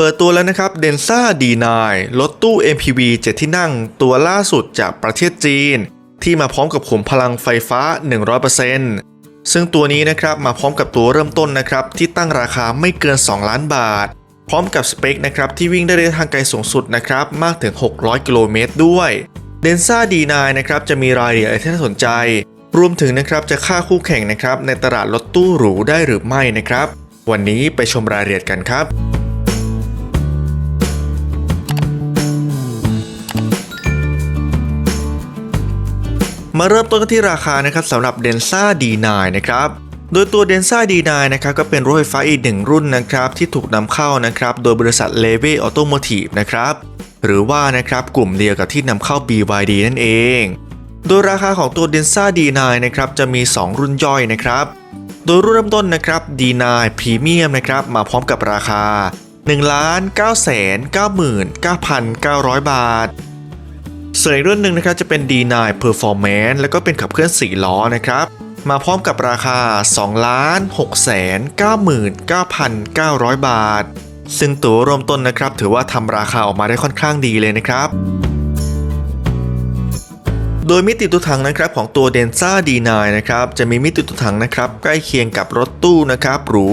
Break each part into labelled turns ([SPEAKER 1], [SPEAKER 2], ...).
[SPEAKER 1] เปิดตัวแล้วนะครับเดนซ่า D9 รถตู้ MPV 7 ที่นั่งตัวล่าสุดจากประเทศจีน ที่มาพร้อมกับขุมพลังไฟฟ้า 100%ซึ่งตัวนี้นะครับมาพร้อมกับตัวเริ่มต้นนะครับที่ตั้งราคาไม่เกิน 2 ล้านบาท พร้อมกับสเปคนะครับที่วิ่งได้ระยะทางไกลสูงสุดนะครับมากถึง 600 กิโลเมตรด้วยเดนซ่า D9 นะครับจะมีรายละเอียดที่น่าสนใจ รวมถึงนะครับจะฆ่าคู่แข่งนะครับในตลาดรถตู้หรูได้หรือไม่นะครับ วันนี้ไปชมรายละเอียดกันครับ มาเริ่มต้นกันที่ราคานะครับสำหรับ Densa D9 นะครับโดยตัว Densa D9 นะครับก็เป็นรถไฟฟ้าอีกหนึ่งรุ่นนะครับที่ถูกนำเข้านะครับโดยบริษัท l e v y Automotive นะครับหรือว่านะครับกลุ่มเดียวกับที่นำเข้า BYD นั่นเอง โดยราคาของตัว Densa D9 นะครับจะมี 2 รุ่นย่อยนะครับ โดยรุ่นเริ่มต้นนะครับ D9 Premium นะครับมาพร้อมกับราคา 1 9 9 9 9 9บาท ส่วนอีกรุ่นหนึ่งนะครับจะเป็น D9 Performance แล้วก็เป็นขับเคลื่อน 4 ล้อนะครับ มาพร้อมกับราคา 2 6 9 9 9บาท ซึ่งตัวริ่มต้นนะครับ ถือว่าทำราคาออกมาได้ค่อนข้างดีเลยนะครับโดยมิติตัวถังนะครับของตัว Denza D9 นะครับจะมีมิติตัวถังนะครับใกล้เคียงกับรถตู้นะครับหรู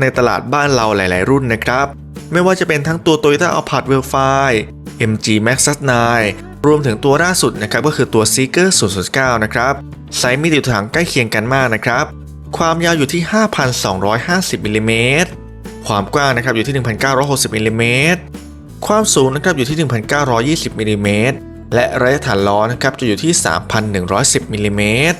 [SPEAKER 1] ในตลาดบ้านเราหลาย ๆ รุ่นนะครับ ไม่ว่าจะเป็นทั้งตัว Toyota Alphard w e l f i MG Maxus 9 รวมถึงตัวล่าสุดนะครับก็คือตัว Seeker 009 นะครับไซส์มิติวถังใกล้เคียงกันมากนะครับ ความยาวอยู่ที่ 5,250มิลลิเมตรความกว้างนะครับอยู่ที่ 1,960มิลลิเมตรความสูงนะครับอยู่ที่ 1,920มิลลิเมตรและระยะฐานล้อนะครับจะอยู่ที่ 3,110มิลลิเมตร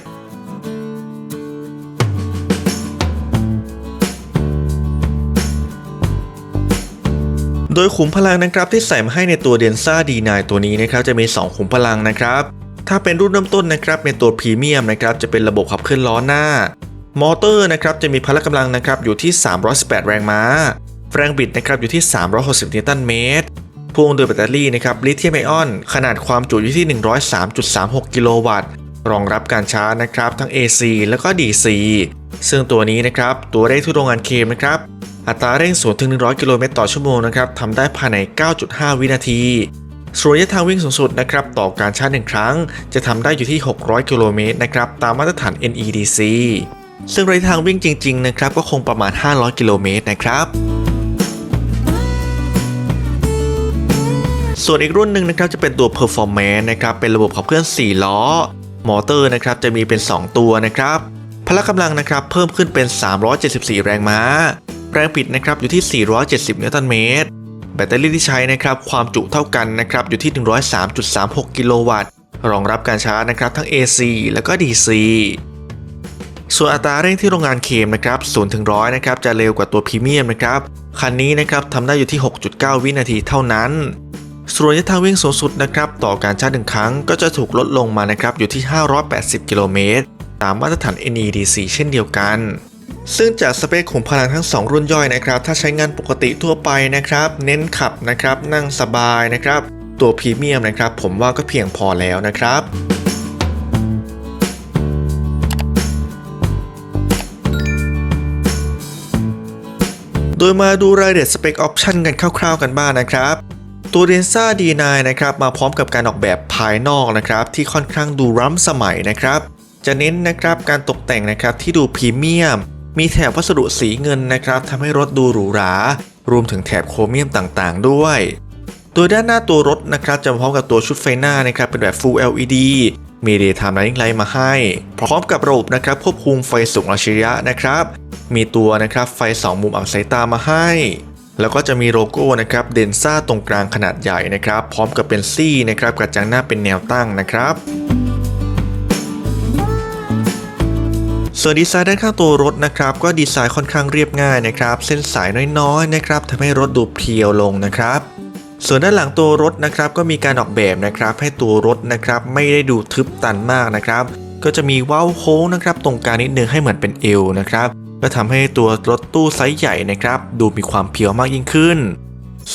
[SPEAKER 1] โดยขุมพลังนะครับที่ใส่มาให้ในตัว Densa D9 ตัวนี้นะครับจะมี 2 ขุมพลังนะครับ ถ้าเป็นรุ่นเริ่มต้นนะครับในตัวพรีเมียมนะครับจะเป็นระบบขับเคลื่อนล้อหน้า มอเตอร์นะครับจะมีพละกำลังนะครับอยู่ที่ 318 แรงม้า แรงบิดนะครับอยู่ที่ 360 นิวตันเมตรพ่วงโดยแบตเตอรี่นะครับลิเธียมไอออน ขนาดความจุอยู่ที่ 103.36 กิโลวัตต์รองรับการชาร์จนะครับทั้ง AC แล้วก็ DC ซึ่งตัวนี้นะครับตัวเลขที่โรงงานเคมนะครับ อัตราเร่ง0ถึง 100 กิโลเมตรต่อชั่วโมงนะครับทำได้ภายใน 9.5 วินาที ส่วนระยะทางวิ่งสูงสุดนะครับต่อการชาร์จหนึ่งครั้ง จะทำได้อยู่ที่ 600 กิโลเมตรนะครับตามมาตรฐาน NEDC ซึ่งระยะทางวิ่งจริงๆนะครับก็คงประมาณ 500 กิโลเมตรนะครับส่วนอีกรุ่นหนึ่งนะครับจะเป็นตัว Performance นะครับเป็นระบบขับเคลื่อน 4 ล้อ มอเตอร์นะครับจะมีเป็น 2 ตัวนะครับ พละกำลังนะครับเพิ่มขึ้นเป็น 374 แรงม้า แรงบิดนะครับอยู่ที่ 470 นิวตันเมตร แบตเตอรี่ที่ใช้นะครับความจุเท่ากันนะครับอยู่ที่ 103.36 กิโลวัตต์ รองรับการชาร์จนะครับทั้ง AC แล้วก็ DC ส่วนอัตราเร่งที่โรงงานเคมนะครับ0ถึง100นะครับจะเร็วกว่าตัวพรีเมียมนะครับคันนี้นะครับทำได้อยู่ที่ 6.9 วินาทีเท่านั้น ส่วนระยะทางวิ่งสูงสุดนะครับต่อการชาร์จหนึ่งครั้งก็จะถูกลดลงมานะครับอยู่ที่ 580 กิโลเมตร ตามมาตรฐาน NEDC เช่นเดียวกัน ซึ่งจากสเปคของพลังทั้ง 2 รุ่นย่อยนะครับ ถ้าใช้งานปกติทั่วไปนะครับ เน้นขับนะครับ นั่งสบายนะครับ ตัวพรีเมียมนะครับ ผมว่าก็เพียงพอแล้วนะครับโดยมาดูรายละเอียดสเปคออปชันกันคร่าวๆกันบ้างนะครับ ตัว Densa D9 นะครับมาพร้อมกับการออกแบบภายนอกนะครับ ที่ค่อนข้างดูล้ำสมัยนะครับ จะเน้นนะครับการตกแต่งนะครับที่ดูพรีเมียม มีแถบวัสดุสีเงินนะครับทำให้รถดูหรูหรารวมถึงแถบโครเมียมต่างๆ ด้วยโดยด้านหน้าตัวรถนะครับจะพร้อมกับตัวชุดไฟหน้านะครับเป็นแบบ Full LED มี Daytime Running Light มาให้ พร้อมกับระบบนะครับควบคุมไฟสูงอัจฉริยะนะครับ มีตัวนะครับไฟ 2 มุมอับสายตามาให้ แล้วก็จะมีโลโก้นะครับเดนซ่าตรงกลางขนาดใหญ่นะครับ พร้อมกับเป็นซี่นะครับกระจังหน้าเป็นแนวตั้งนะครับ ส่วนดีไซน์ด้านข้างตัวรถนะครับก็ดีไซน์ค่อนข้างเรียบง่ายนะครับ เส้นสายน้อยๆนะครับทำให้รถดูเพรียวลงนะครับส่วนด้านหลังตัวรถนะครับก็มีการออกแบบนะครับ ให้ตัวรถนะครับไม่ได้ดูทึบตันมากนะครับ ก็จะมีเว้าโค้งนะครับ ตรงกลางนิดนึงให้เหมือนเป็นเอวนะครับก็ทำให้ตัวรถตู้ไซส์ใหญ่นะครับ ดูมีความเพียวมากยิ่งขึ้น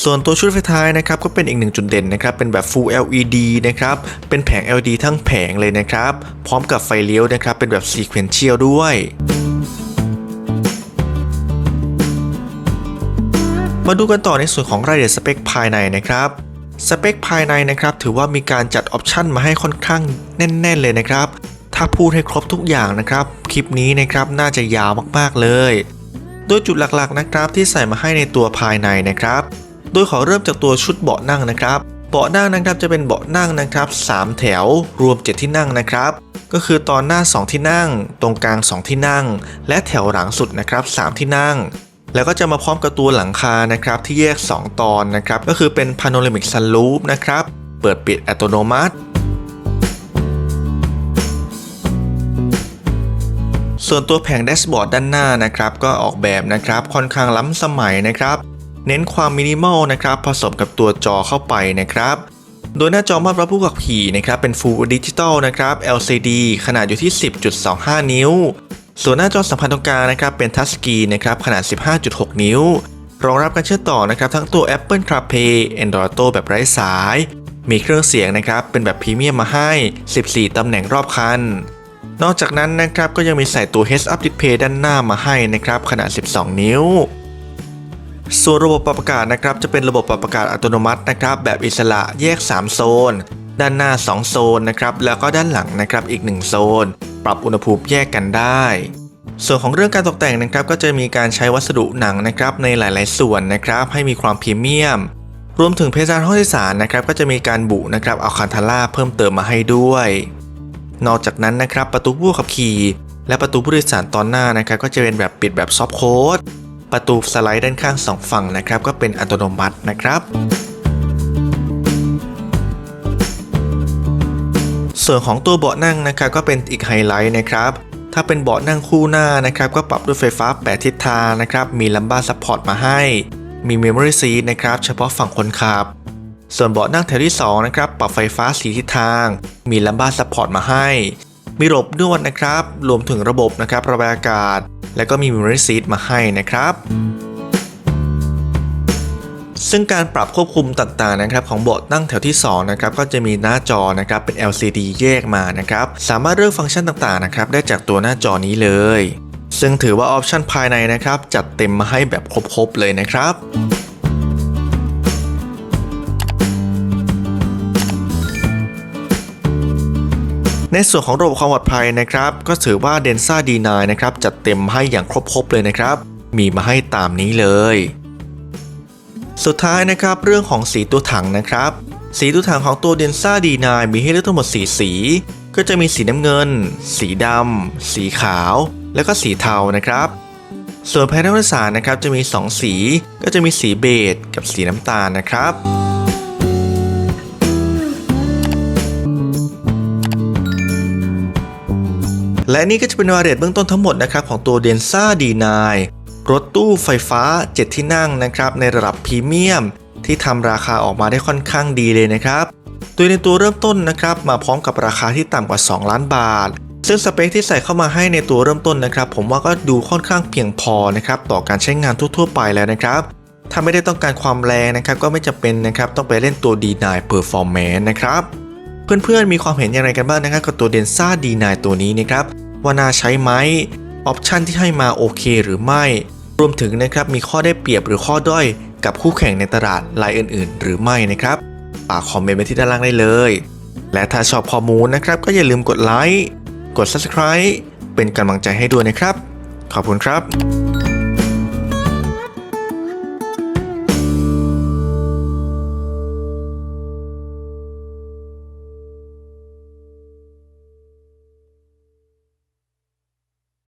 [SPEAKER 1] ส่วนตัวชุดไฟท้ายนะครับก็เป็นอีกหนึ่งจุดเด่นนะครับเป็นแบบ Full LED นะครับเป็นแผง LED ทั้งแผงเลยนะครับ พร้อมกับไฟเลี้ยวนะครับเป็นแบบ Sequential ด้วยมาดูกันต่อในส่วนของรายละเอียดสเปคภายในนะครับ สเปคภายในนะครับถือว่ามีการจัดออปชันมาให้ค่อนข้างแน่น ๆ เลยนะครับ ถ้าพูดให้ครบทุกอย่างนะครับ คลิปนี้นะครับน่าจะยาวมากๆเลย โดยจุดหลักๆนะครับที่ใส่มาให้ในตัวภายในนะครับ โดยขอเริ่มจากตัวชุดเบาะนั่งนะครับ เบาะนั่งนะครับจะเป็นเบาะนั่งนะครับ 3 แถวรวม 7 ที่นั่งนะครับ ก็คือตอนหน้า 2 ที่นั่ง ตรงกลาง 2 ที่นั่ง และแถวหลังสุดนะครับ 3 ที่นั่ง แล้วก็จะมาพร้อมกับตัวหลังคานะครับที่แยก 2 ตอนนะครับ ก็คือเป็น Panoramic Sunroof นะครับ เปิดปิดอัตโนมัติส่วนตัวแผงแดชบอร์ดด้านหน้านะครับก็ออกแบบนะครับค่อนข้างล้ำสมัยนะครับ เน้นความมินิมอลนะครับผสมกับตัวจอเข้าไปนะครับโดยหน้าจอมอดรับผู้ขับขี่นะครับเป็น Full Digital นะครับ LCD ขนาดอยู่ที่ 10.25 นิ้ว ส่วนหน้าจอสัมพันธ์ตรงกลางนะครับเป็นทัชสกรีนนะครับขนาด 15.6 นิ้ว รองรับการเชื่อมต่อนะครับทั้งตัว Apple CarPlay Android Auto แบบไร้สาย มีเครื่องเสียงนะครับเป็นแบบพรีเมียมมาให้ 14 ตำแหน่งรอบคัน นอกจากนั้นนะครับก็ยังมีใส่ตัว Heads Up Display ด้านหน้ามาให้นะครับขนาด 12 นิ้ว ส่วนระบบปรับอากาศนะครับจะเป็นระบบปรับอากาศอัตโนมัตินะครับแบบอิสระแยก 3 โซน ด้านหน้า 2 โซนนะครับแล้วก็ด้านหลังนะครับอีก 1 โซน ปรับอุณหภูมิแยกกันได้ ส่วนของเรื่องการตกแต่งนะครับก็จะมีการใช้วัสดุหนังนะครับในหลาย ๆ ส่วนนะครับให้มีความพรีเมียม รวมถึงเพดานห้องโดยสารนะครับก็จะมีการบุนะครับเอาคันทาร่าเพิ่มเติมมาให้ด้วย นอกจากนั้นนะครับประตูผู้ขับขี่ และประตูผู้โดยสารตอนหน้านะครับก็จะเป็นแบบปิดแบบซอฟโค้ด ประตูสไลด์ด้านข้างสองฝั่งนะครับ ก็เป็นอัตโนมัตินะครับ ส่วนของตัวเบาะนั่งนะครับก็เป็นอีกไฮไลท์นะครับถ้าเป็นเบาะนั่งคู่หน้านะครับ ก็ปรับด้วยไฟฟ้า 8 ทิศทางนะครับ มีลัมบ้าซัพพอร์ตมาให้ มี Memory Seat นะครับ เฉพาะฝั่งคนขับ ส่วนเบาะนั่งแถวที่ 2 นะครับ ปรับไฟฟ้าสีทิศทาง มีลัมบ้าซัพพอร์ตมาให้ มีระบบนวดนะครับ รวมถึงระบบนะครับระบายอากาศ และก็มี Memory Seat มาให้นะครับซึ่งการปรับควบคุมต่างๆนะครับของเบาะนั่งแถวที่2นะครับก็จะมีหน้าจอนะครับเป็น LCD แยกมานะครับสามารถเลือกฟังก์ชันต่างๆนะครับได้จากตัวหน้าจอนี้เลย ซึ่งถือว่าออปชันภายในนะครับจัดเต็มมาให้แบบครบๆเลยนะครับ ในส่วนของระบบความปลอดภัยนะครับ ก็ถือว่า Densa D9 นะครับจัดเต็มให้อย่างครบๆเลยนะครับ มีมาให้ตามนี้เลย สุดท้ายนะครับเรื่องของสีตัวถังนะครับ สีตัวถังของตัว Densa D9 มีให้เลือกทั้งหมด 4 สี ก็จะมีสีน้ำเงิน สีดำสีขาว แล้วก็สีเทานะครับส่วนภายในรถสารนะครับจะมี 2 สี ก็จะมีสีเบจกับสีน้ำตาลนะครับ และนี่ก็จะเป็นรายละเอียดเบื้องต้นทั้งหมดนะครับของตัว Densa D9 รถตู้ไฟฟ้า 7 ที่นั่งนะครับในระดับพรีเมียม ที่ทำราคาออกมาได้ค่อนข้างดีเลยนะครับโดยในตัวเริ่มต้นนะครับมาพร้อมกับราคาที่ต่ำกว่า 2 ล้านบาท ซึ่งสเปคที่ใส่เข้ามาให้ในตัวเริ่มต้นนะครับ ผมว่าก็ดูค่อนข้างเพียงพอนะครับต่อการใช้งานทั่วๆไปแล้วนะครับถ้าไม่ได้ต้องการความแรงนะครับก็ไม่จำเป็นนะครับต้องไปเล่นตัว D9 Performance นะครับเพื่อนๆมีความเห็นอย่างไรกันบ้างนะครับกับตัว Densa D9 ตัวนี้นะครับ ว่าน่าใช้ไหมออปชันที่ให้มาโอเคหรือไม่ รวมถึงนะครับมีข้อได้เปรียบหรือข้อด้อย กับคู่แข่งในตลาดรายอื่น ๆ หรือไม่นะครับฝากคอมเมนต์ไว้ที่ด้านล่างได้เลย และถ้าชอบข้อมูลนะครับ ก็อย่าลืมกดไลค์กด Subscribe เป็นกำลังใจให้ด้วยนะครับ ขอบคุณครับ